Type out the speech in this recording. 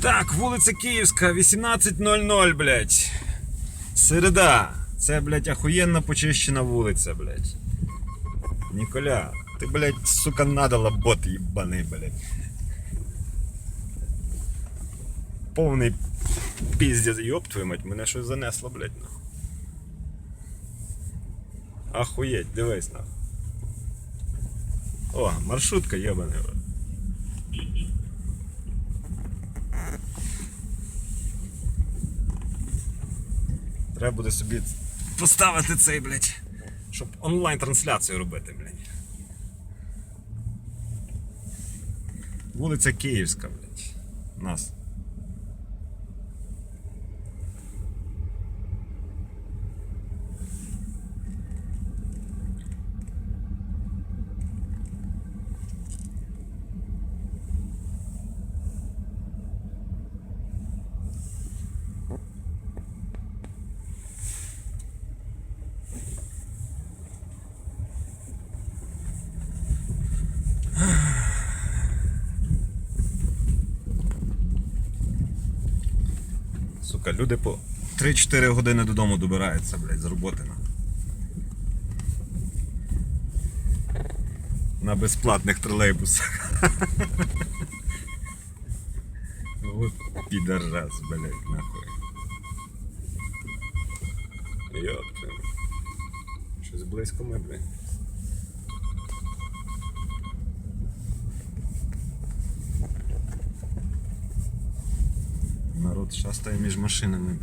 Так, вулиця Київська, 18.00, блядь. Середа. Це, блядь, охуєнно почищена вулиця, блядь. Ніколя, ти, блядь, сука, надала бот їбаний, блядь. Повний піздець, йоп твою мать, мене щось занесло, блядь, нахуй. Охуєть, дивись нахуй. О, маршрутка єбаний. рот. Треба буде собі поставити цей, блядь, щоб онлайн-трансляцію робити, блядь. Вулиця Київська, блядь. Нас. Сука, люди по 3-4 години додому добираються, блядь, з роботи на. На безплатних тролейбусах. Вот підарас, блядь, нахуй. Йопта. Щось близько ми, блядь. Народ шастає між машинами.